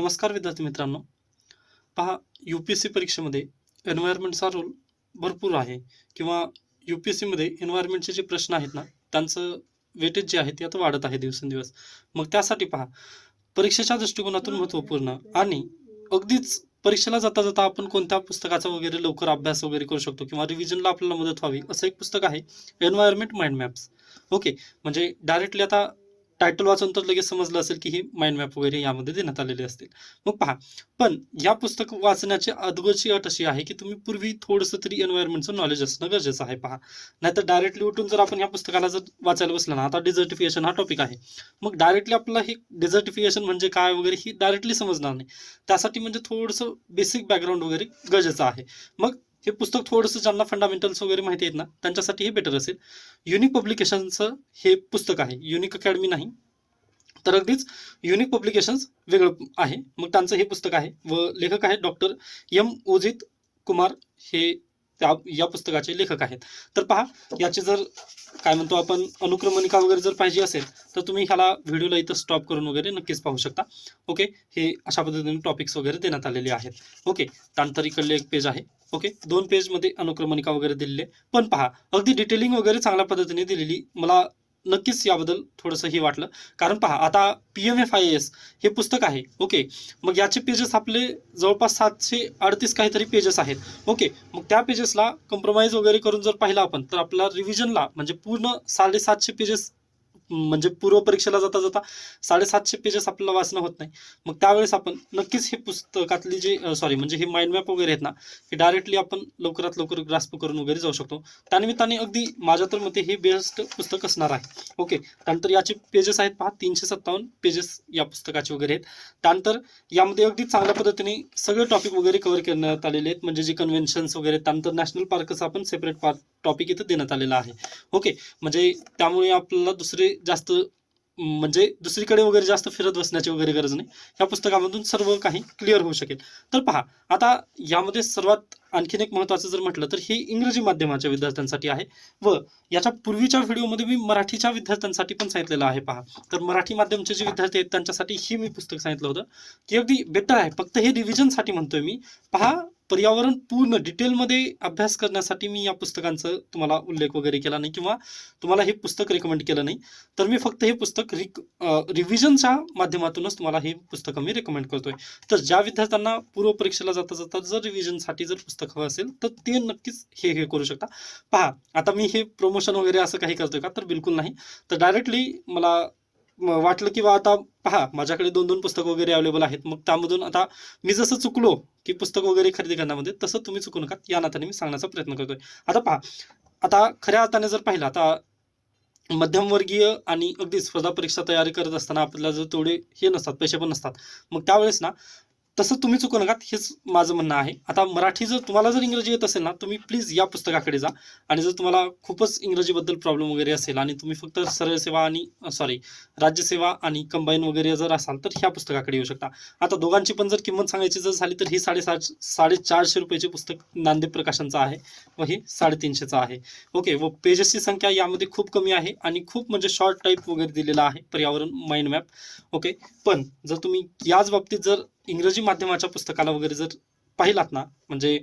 नमस्कार विद्यार्थी मित्रांनो. पहा यू पी एस सी परीक्षेमध्ये एन्व्हायरमेंटचा रोल भरपूर आहे किंवा यू पी एस सीमध्ये एन्व्हायरमेंटचे जे प्रश्न आहेत ना त्यांचं वेटेज जे आहे ते आता वाढत आहे दिवसेंदिवस. मग त्यासाठी पहा परीक्षेच्या दृष्टिकोनातून महत्त्वपूर्ण आणि अगदीच परीक्षेला जाता जाता आपण कोणत्या पुस्तकाचा वगैरे लवकर अभ्यास वगैरे करू शकतो किंवा रिव्हिजनला आपल्याला मदत व्हावी असं एक पुस्तक आहे एन्व्हायरमेंट माइंड मॅप्स ओके म्हणजे डायरेक्टली आता टायटल वाचून तर लगेच समजलं असेल की ही माइंड मॅप वगैरे यामध्ये देण्यात आलेले असतील. मग पहा पण या पुस्तक वाचण्याची अदगची अट अशी आहे की तुम्ही पूर्वी थोडंसं तरी एन्व्हायरमेंटचं नॉलेज असणं गरजेचं आहे पहा. नाहीतर डायरेक्टली उठून जर आपण या पुस्तकाला जर वाचायला बसलं ना आता डिझर्टिफिकेशन हा टॉपिक आहे. मग डायरेक्टली आपल्याला हे डिझर्टिफिकेशन म्हणजे काय वगैरे ही डायरेक्टली समजणार नाही. त्यासाठी म्हणजे थोडंसं बेसिक बॅकग्राऊंड वगैरे गरजेचं आहे. मग हे पुस्तक थोडंसं ज्यांना फंडामेंटल्स वगैरे माहिती आहेत ना त्यांच्यासाठी हे बेटर असेल. युनिक पब्लिकेशनचं हे पुस्तक आहे. युनिक अकॅडमी नाही. तर अगदीच युनिक पब्लिकेशन्स वेगळं आहे. मग त्यांचं हे पुस्तक आहे व लेखक आहेत डॉक्टर एम ओजित कुमार. हे त्या या पुस्तकाचे लेखक आहेत. तर पहा याचे जर काय म्हणतो आपण अनुक्रमणिका वगैरे जर पाहिजे असेल तर तुम्ही ह्याला व्हिडिओला इथं स्टॉप करून वगैरे नक्कीच पाहू शकता. ओके हे अशा पद्धतीने टॉपिक्स वगैरे देण्यात आलेले आहेत. ओके त्यानंतर इकडले एक पेज आहे. ओके दोन पेजमध्ये अनुक्रमणिका वगैरे दिलेले. पण पहा अगदी डिटेलिंग वगैरे चांगल्या पद्धतीने दिलेली मला नक्कीच याबद्दल थोडंसं हे वाटलं. कारण पहा आता P M F I S हे पुस्तक आहे ओके. मग याचे पेजेस आपले जवळपास सातशे अडतीस काहीतरी पेजेस आहेत ओके. मग त्या पेजेसला कम्प्रोमाइज वगैरे करून जर पाहिलं आपण तर आपला रिव्हिजनला म्हणजे पूर्ण साडेसातशे पेजेस म्हणजे पूर्व परीक्षेला जाता जाता साडेसातशे पेजेस आपल्याला वाचणं होत नाही. मग त्यावेळेस आपण नक्कीच हे पुस्तकातली जे सॉरी म्हणजे हे माइंड मॅप वगैरे आहेत ना हे डायरेक्टली आपण लवकरात लवकर ग्रास्प करून वगैरे जाऊ शकतो. त्यानिमित्ताने अगदी माझ्या तर मते हे बेस्ट पुस्तक असणार आहे. ओके त्यानंतर याचे पेजेस आहेत पहा तीनशे सत्तावन्न पेजेस या पुस्तकाचे वगैरे आहेत. त्यानंतर यामध्ये अगदी चांगल्या पद्धतीने सगळे टॉपिक वगैरे कव्हर करण्यात आलेले आहेत. म्हणजे जे कन्व्हेन्शन्स वगैरे त्यानंतर नॅशनल पार्कचा आपण सेपरेट पार्क टॉपिक इथं देण्यात आलेला आहे. ओके म्हणजे त्यामुळे आपल्याला दुसरे जास्त म्हणजे दुसरीकडे वगैरे जास्त फिरत बसण्याची वगैरे गरज नाही. या पुस्तकामधून सर्व काही क्लिअर होऊ शकेल. तर पहा आता यामध्ये सर्वात आणखीन एक महत्त्वाचं जर म्हटलं तर हे इंग्रजी माध्यमाच्या विद्यार्थ्यांसाठी आहे व याच्या पूर्वीच्या व्हिडिओमध्ये मी मराठीच्या विद्यार्थ्यांसाठी पण सांगितलेलं आहे पहा. तर मराठी माध्यमचे जे विद्यार्थी आहेत त्यांच्यासाठी ही मी पुस्तक सांगितलं होतं. की अगदी बेटर आहे. फक्त हे रिव्हिजनसाठी म्हणतोय मी. पहा पर्यावरण पूर्ण डिटेलमध्ये अभ्यास करण्यासाठी मी या पुस्तकांचं तुम्हाला उल्लेख वगैरे केला नाही किंवा तुम्हाला हे पुस्तक रेकमेंड केलं नाही. तर मी फक्त हे पुस्तक रिक रिव्हिजनच्या माध्यमातूनच तुम्हाला हे पुस्तकं मी रेकमेंड करतोय. तर ज्या विद्यार्थ्यांना पूर्व परीक्षेला जाता जाता जर रिव्हिजनसाठी जर पुस्तक हवं असेल तर ते नक्कीच हे हे करू शकता. पहा आता मी हे प्रमोशन वगैरे असं काही करतोय का? तर बिलकुल नाही. तर डायरेक्टली मला वाटलं की बा आता पहा माझ्याकडे दोन दोन पुस्तकं वगैरे अवेलेबल आहेत. मग त्यामधून आता मी जसं चुकलो की पुस्तक वगैरे खरेदी करण्यामध्ये तसं तुम्ही चुकू नका. या नात्याने मी सांगण्याचा प्रयत्न करतोय. आता पहा आता खऱ्या अर्थाने जर पाहिलं आता मध्यमवर्गीय आणि अगदी स्पर्धा परीक्षा तयारी करत असताना आपल्याला जर तेवढे हे नसतात पैसे पण नसतात. मग त्यावेळेस ना तसं तुम्ही चुकू नका हेच माझं म्हणणं आहे. आता मराठी जर तुम्हाला जर इंग्रजी येत असेल ना तुम्ही प्लीज या पुस्तकाकडे जा. आणि जर तुम्हाला खूपच इंग्रजीबद्दल प्रॉब्लेम वगैरे असेल आणि तुम्ही फक्त सरळ सेवा आणि सॉरी राज्यसेवा आणि कंबाईन वगैरे जर असाल तर ह्या पुस्तकाकडे येऊ शकता. आता दोघांची पण जर किंमत सांगायची जर झाली तर ही साडेसात साडेचारशे रुपयाचे पुस्तक नांदेड प्रकाशनचं आहे व हे साडेतीनशेचं आहे. ओके व पेजेसची संख्या यामध्ये खूप कमी आहे आणि खूप म्हणजे शॉर्ट टाईप वगैरे दिलेला आहे पर्यावरण माइंड मॅप ओके पण जर तुम्ही याच बाबतीत जर इंग्रजी माध्यमाच्या पुस्तकाला वगैरे जर पाहिलात ना म्हणजे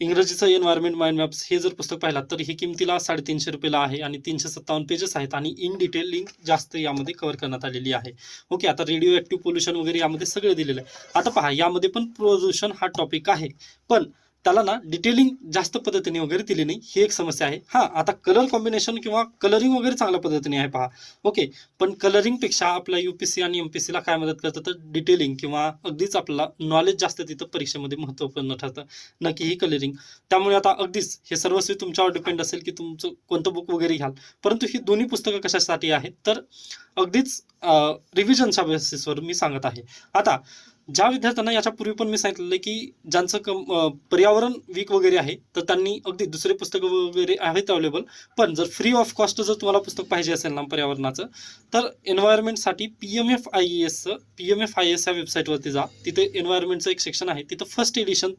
इंग्रजीचं एन्व्हायरमेंट माइंड मॅप्स हे जर पुस्तक पाहिलात तर हे किमतीला साडेतीनशे रुपयाला आहे आणि तीनशे सत्तावन्न पेजेस आहेत आणि इन डिटेल लिंक जास्त यामध्ये कव्हर करण्यात आलेली आहे. ओके आता रेडिओ ॲक्टिव्ह पोल्युशन वगैरे यामध्ये सगळं दिलेलं आहे. आता पहा यामध्ये पण प्रदूषण हा टॉपिक आहे. पण त्याला ना डिटेलिंग जास्त पद्धतीने वगैरे दिली नाही. ही एक समस्या आहे. हां आता कलर कॉम्बिनेशन किंवा कलरिंग वगैरे चांगल्या पद्धतीने आहे पहा. ओके पण कलरिंगपेक्षा आपल्या यू पी सी आणि एम पी सीला काय मदत करतं? तर डिटेलिंग किंवा अगदीच आपल्याला नॉलेज जास्त तिथं परीक्षेमध्ये महत्त्वपूर्ण ठरतं. नक्की ही कलरिंग त्यामुळे आता अगदीच हे सर्वस्वी तुमच्यावर डिपेंड असेल की तुमचं कोणतं बुक वगैरे घ्याल. परंतु ही दोन्ही पुस्तकं कशासाठी आहेत? तर अगदीच रिव्हिजनच्या बेसिसवर मी सांगत आहे. आता ज्या विद्यार्थ्यांना याच्यापूर्वी पण मी सांगितलेलं की ज्यांचं कम पर्यावरण वीक वगैरे आहे तर त्यांनी अगदी दुसरे पुस्तकं वगैरे आहेत अवेलेबल पण जर फ्री ऑफ कॉस्ट जर तुम्हाला पुस्तक पाहिजे असेल ना पर्यावरणाचं तर एन्व्हायरमेंटसाठी पी एम एफ आय एसचं P M F I S या वेबसाईटवरती जा. तिथे एन्व्हायरमेंटचं एक सेक्शन आहे. तिथं फर्स्ट एडिशन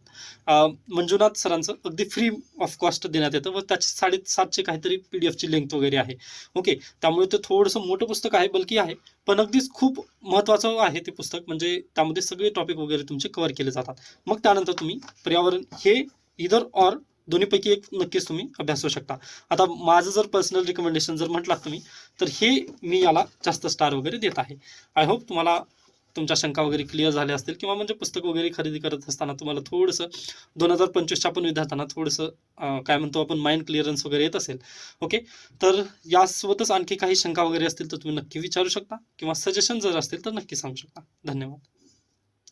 मंजुनाथ सरांचं अगदी फ्री ऑफ कॉस्ट देण्यात येतं. व त्याची साडेसातशे काहीतरी पी डी एफची लेंथ वगैरे आहे. ओके त्यामुळे ते थोडंसं मोठं पुस्तक आहे बल्की आहे. पण अगदीच खूप महत्त्वाचं आहे ते पुस्तक. म्हणजे त्यामध्ये सगळं टॉपिक वगैरे तुमचे कव्हर केले जातात. मग त्यानंतर तुम्ही पर्यावरण हे इधर ऑर दोन्हीपैकी एक नक्कीच तुम्ही अभ्यासू शकता. आता माझं जर पर्सनल रिकमेंडेशन जर म्हटलात तुम्ही तर हे मी याला जास्त स्टार वगैरे देत आहे. आय होप तुम्हाला तुमच्या शंका वगैरे क्लिअर झाल्या असतील किंवा म्हणजे पुस्तक वगैरे खरेदी करत असताना तुम्हाला थोडंसं दोन हजार पंचवीसच्या पण विद्यार्थ्यांना थोडंसं काय म्हणतो आपण माइंड क्लिअरन्स वगैरे येत असेल. ओके तर यासोबतच आणखी काही शंका वगैरे असतील तर तुम्ही नक्की विचारू शकता किंवा सजेशन जर असतील तर नक्की सांगू शकता. धन्यवाद.